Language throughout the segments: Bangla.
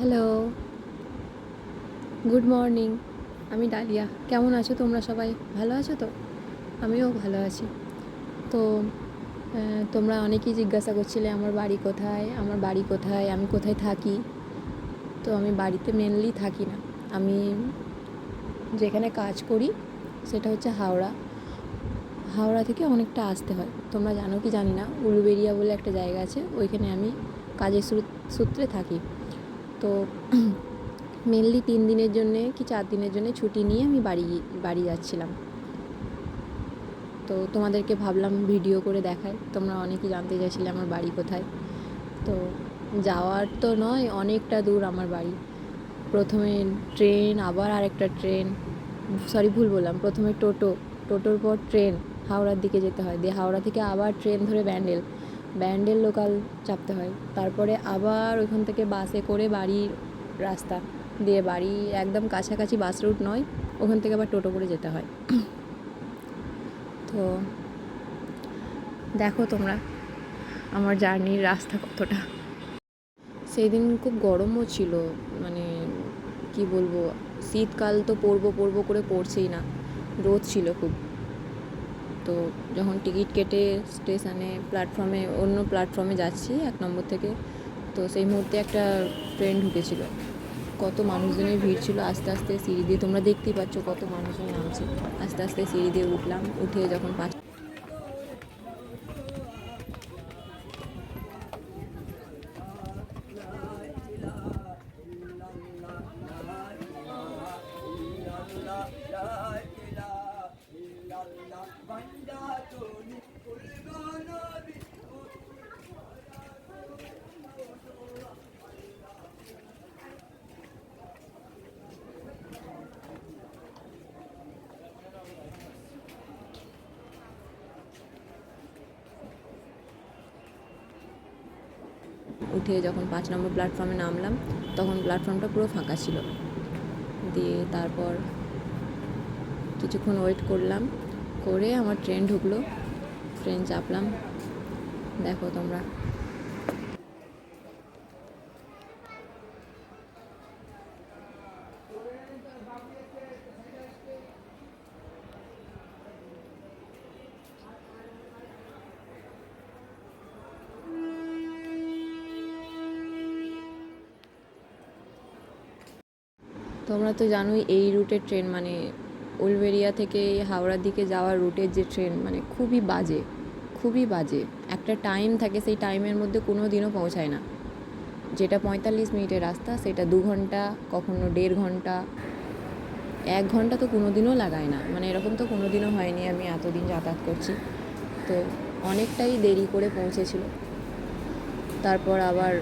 হ্যালো গুড মর্নিং আমি ডালিয়া। কেমন আছো তোমরা সবাই? ভালো আছো তো? আমিও ভালো আছি। তো তোমরা অনেকেই জিজ্ঞাসা করছিলে আমার বাড়ি কোথায়? আমার বাড়ি কোথায়? আমি কোথায় থাকি? তো আমি বাড়িতে মেনলি থাকি না। আমি যেখানে কাজ করি, সেটা হচ্ছে হাওড়া। হাওড়া থেকে অনেকটা আসতে হয়। তোমরা জানো কি জানি না? উলুবেরিয়া বলে একটা জায়গা আছে। ওইখানে আমি কাজের সূত্রে থাকি। তো মেনলি তিন দিনের জন্যে কি চার দিনের জন্য ছুটি নিয়ে আমি বাড়ি বাড়ি যাচ্ছিলাম। তো তোমাদেরকে ভাবলাম ভিডিও করে দেখাই। তোমরা অনেকেই জানতে চাইছিলে আমার বাড়ি কোথায়। তো যাওয়ার তো নয়, অনেকটা দূর আমার বাড়ি। প্রথমে ট্রেন, আবার আরেকটা ট্রেন। সরি ভুল বললাম। প্রথমে টোটো। টোটোর পর ট্রেন, হাওড়ার দিকে যেতে হয়। দিয়ে হাওড়া থেকে আবার ট্রেন ধরে ব্যান্ডেল। ব্যান্ডেল লোকাল চাপতে হয়। তারপরে আবার ওইখান থেকে বাসে করে বাড়ির রাস্তা দিয়ে বাড়ি, একদম কাছাকাছি বাস রুট নয়, ওখান থেকে আবার টোটো করে যেতে হয়। তো দেখো তোমরা আমার জার্নির রাস্তা কতটা। সেই দিন খুব গরমও ছিল মানে কি বলব, শীতকাল তো পড়ব পড়ব করে পড়ছেই না, রোদ ছিল খুব। তো যখন টিকিট কেটে স্টেশনে, প্ল্যাটফর্মে, অন্য প্ল্যাটফর্মে যাচ্ছি এক নম্বর থেকে, তো সেই মুহূর্তে একটা ট্রেন ঢুকেছিল। কত মানুষজনের ভিড় ছিল, আস্তে আস্তে সিঁড়ি দিয়ে, তোমরা দেখতেই পাচ্ছ কত মানুষজন নামছে। আস্তে আস্তে সিঁড়ি দিয়ে উঠলাম, উঠে যখন পাঁচ উঠে যখন পাঁচ নম্বর প্ল্যাটফর্মে নামলাম, তখন প্ল্যাটফর্মটা পুরো ফাঁকা ছিল। দিয়ে তারপর কিছুক্ষণ ওয়েট করলাম, করে আমার ট্রেন ঢুকলো। ট্রেন চাপলাম। দেখো তোমরা। তোমরা তো জানোই এই রুটের ট্রেন মানে উলবেরিয়া থেকে হাওড়ার দিকে যাওয়ার রুটের যে ট্রেন মানে খুবই বাজে খুবই বাজে। একটা টাইম থাকে সেই টাইমের মধ্যে কোনো দিনও পৌঁছায় না। যেটা পঁয়তাল্লিশ মিনিটের রাস্তা, সেটা দু ঘণ্টা, কখনো দেড় ঘণ্টা। এক ঘণ্টা তো কোনো দিনও লাগায় না। মানে এরকম তো কোনো দিনও হয়নি আমি এতদিন যাতায়াত করছি। তো অনেকটাই দেরি করে পৌঁছেছিল। তারপর আবার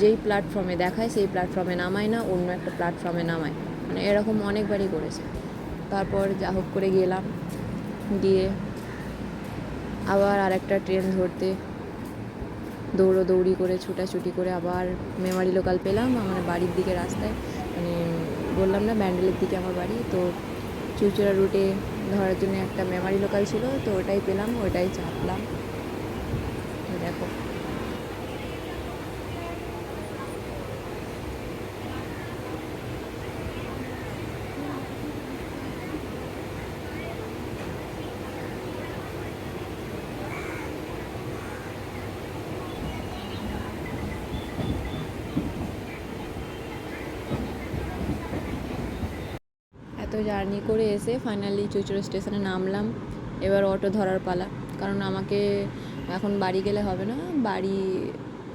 যেই প্ল্যাটফর্মে দেখায়, সেই প্ল্যাটফর্মে নামায় না, অন্য একটা প্ল্যাটফর্মে নামায়। মানে এরকম অনেকবারই করেছে। তারপর যা হোক করে গেলাম। গিয়ে আবার আরেকটা ট্রেন ধরতে দৌড়োদৌড়ি করে, ছুটাছুটি করে আবার মেমারি লোকাল পেলাম, আমার বাড়ির দিকে রাস্তায়। মানে বললাম না, ব্যান্ডেলের দিকে আমার বাড়ি। তো চুচুড়া রুটে ধরার জন্য একটা মেমারি লোকাল ছিল, তো ওটাই পেলাম, ওটাই চাপলাম এই দেখো এত জার্নি করে এসে ফাইনালি চুচুড়ো স্টেশনে নামলাম। এবার অটো ধরার পালা। কারণ আমাকে এখন বাড়ি গেলে হবে না। বাড়ি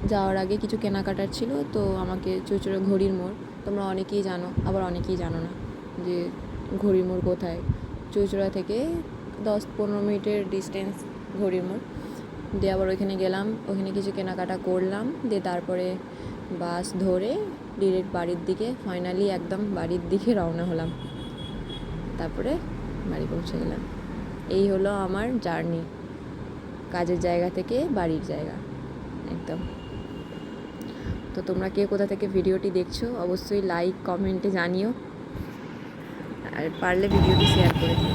যাওয়ার আগে কিছু কেনাকাটার ছিল, তো আমাকে চুচুড়ো ঘড়ির মোড়। তোমরা অনেকেই জানো, আবার অনেকেই জানো না যে ঘড়ির মোড় কোথায়। চুচুড়া থেকে দশ পনেরো মিনিটের ডিস্টেন্স ঘড়ির মোড়। দিয়ে আবার ওইখানে গেলাম। ওখানে কিছু কেনাকাটা করলাম। দিয়ে তারপরে বাস ধরে ডিরেক্ট বাড়ির দিকে ফাইনালি একদম বাড়ির দিকে রওনা হলাম। তারপরে বাড়ি পৌঁছে গেলাম। এই হলো আমার জার্নি। কাজের জায়গা থেকে বাড়ির জায়গা, একদম। তো তোমরা কে কোথা থেকে ভিডিওটি দেখছ, অবশ্যই লাইক কমেন্টে জানিও। আর পারলে ভিডিওটি শেয়ার করে দিও।